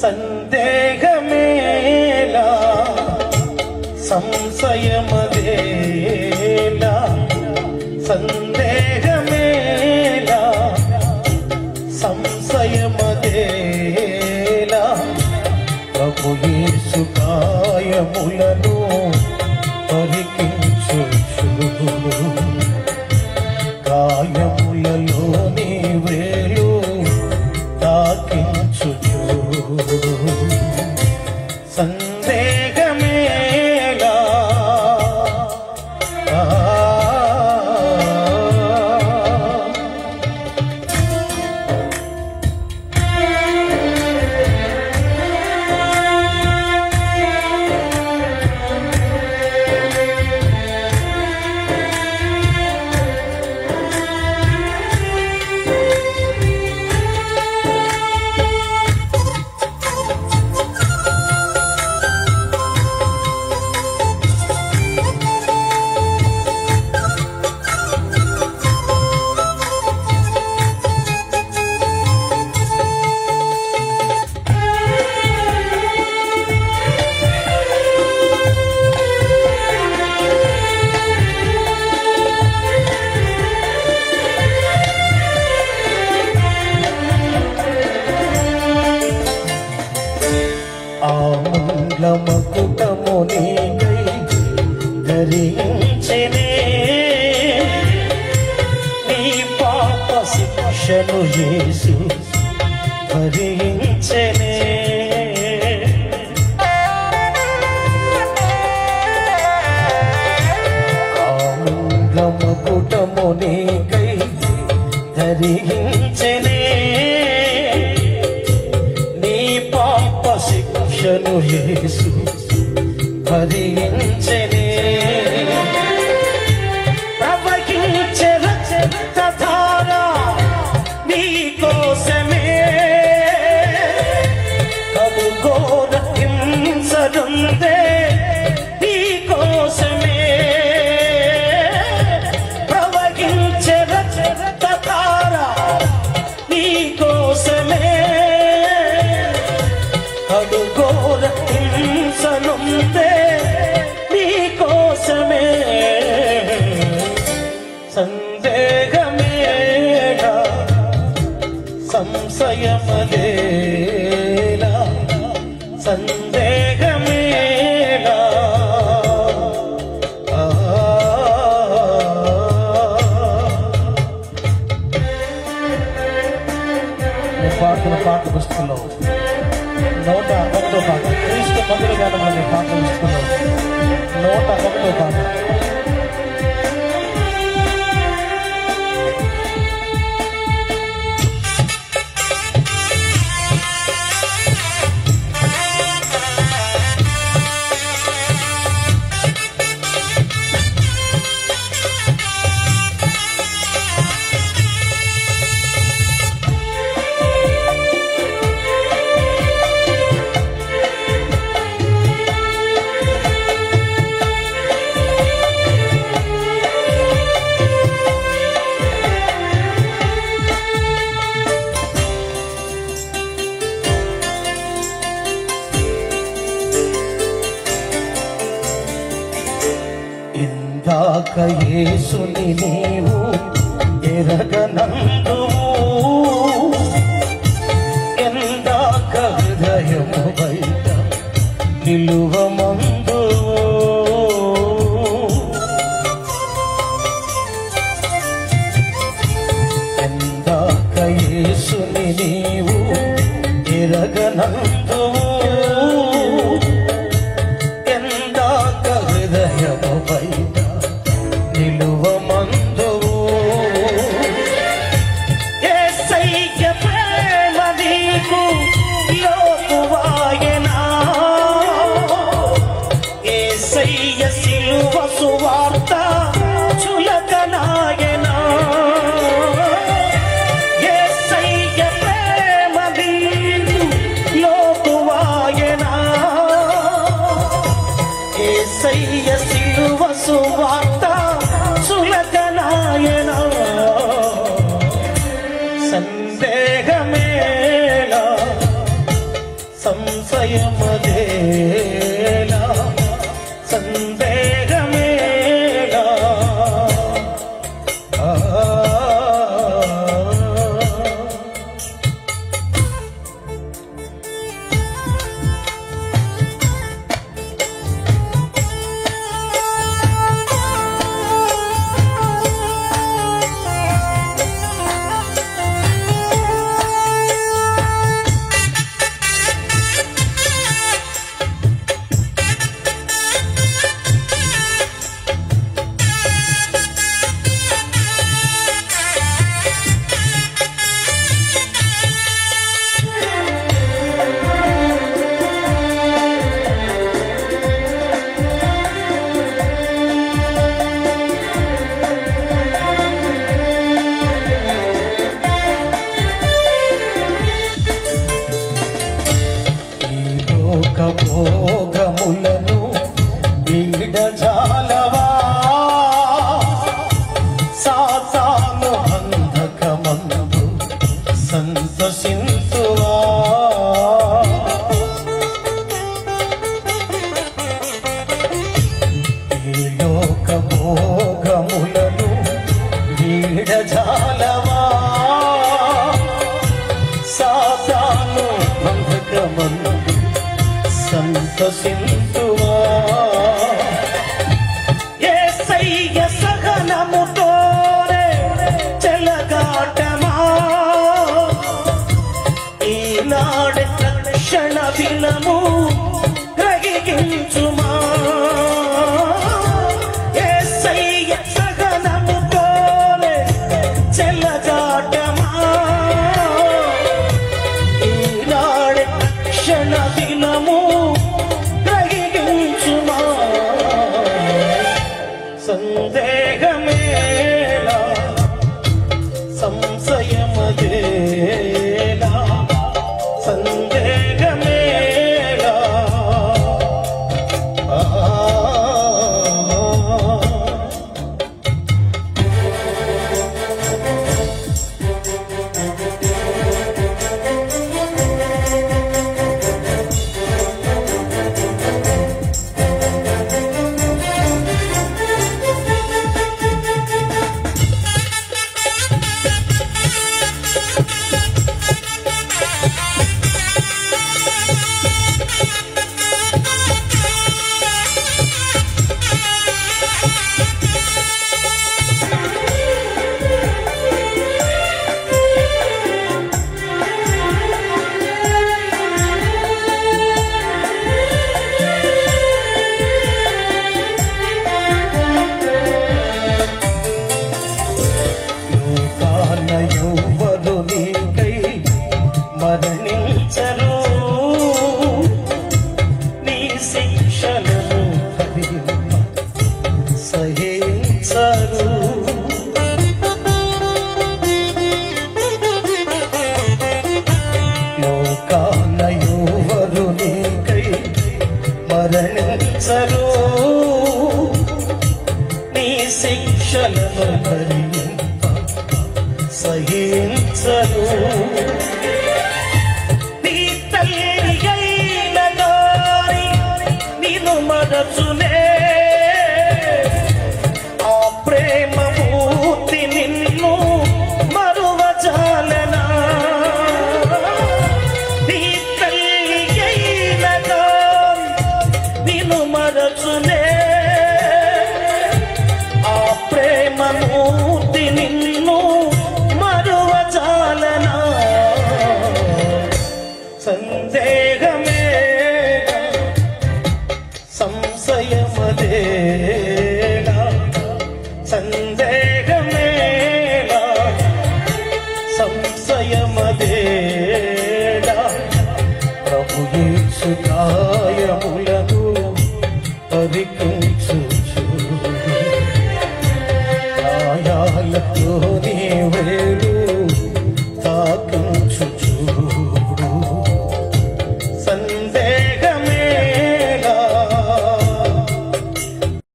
సందేహమేలా సంశయమదేలా సందేహమేలా సంశయమదేలా. ప్రభు యేసు పరికించు గాయములలో నీవే Oh, నీలమకుటము నీకై ధరించనే నీ పాప శిక్షను చేసి భరించనే. కామంగమకుటము నీకై ధరించ Jesus, Padin. చంద్రజాతమంది కాకుండా నూట ఒకటో కాదు ఇయేసు నీవు साथ వినము గ్రహించుమా హింసలను సహింసరు లోకాల యువరు నీకై మరణించరు. నీ శిక్షలను సహించరు.